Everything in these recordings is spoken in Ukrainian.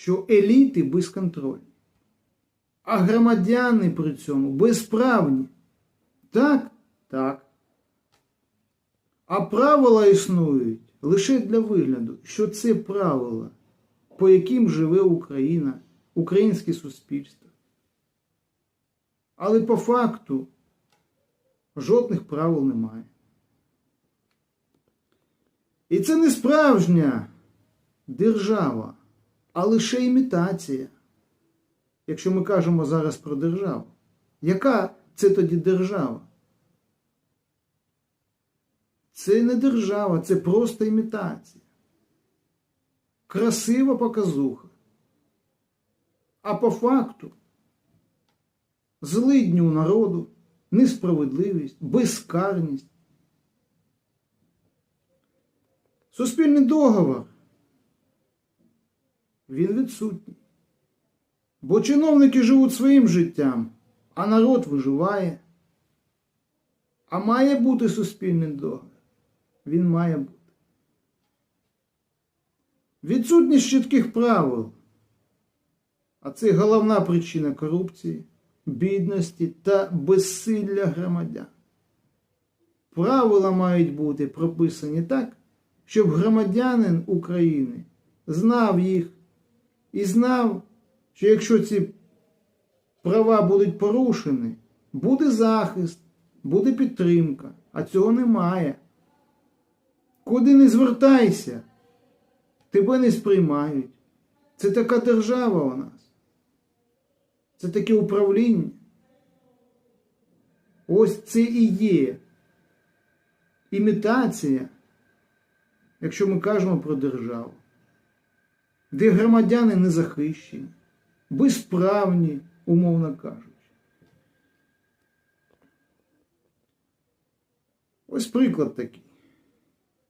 що еліти безконтрольні, а громадяни при цьому безправні. Так? Так. А правила існують лише для вигляду, що це правила, по яким живе Україна, українське суспільство. Але по факту жодних правил немає. І це не справжня держава, а лише імітація. Якщо ми кажемо зараз про державу, яка це тоді держава? Це не держава, це просто імітація. Красива показуха. А по факту злидню народу, несправедливість, безкарність. Суспільний договор. Він відсутній. Бо чиновники живуть своїм життям, а народ виживає. А має бути суспільний договір. Він має бути. Відсутність чітких правил. А це головна причина корупції, бідності та безсилля громадян. Правила мають бути прописані так, щоб громадянин України знав їх і знав, що якщо ці права будуть порушені, буде захист, буде підтримка, а цього немає. Куди не звертайся, тебе не сприймають. Це така держава у нас. Це таке управління. Ось це і є імітація, якщо ми кажемо про державу, де громадяни не захищені, безправні, умовно кажучи. Ось приклад такий.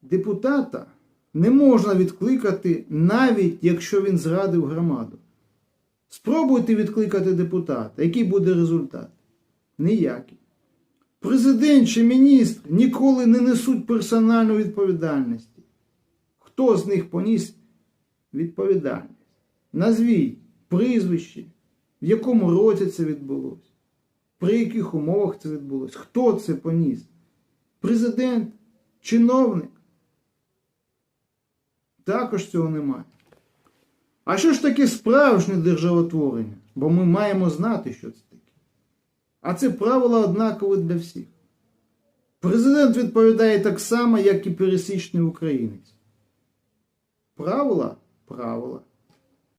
Депутата не можна відкликати, навіть якщо він зрадив громаду. Спробуйте відкликати депутата. Який буде результат? Ніякий. Президент чи міністр ніколи не несуть персональну відповідальності. Хто з них поніс відповідальність? Назвіть прізвище, в якому році це відбулося, при яких умовах це відбулося, хто це поніс? Президент, чиновник. Також цього немає. А що ж таке справжнє державотворення? Бо ми маємо знати, що це таке. А це правила однакові для всіх. Президент відповідає так само, як і пересічний українець. Правила правила.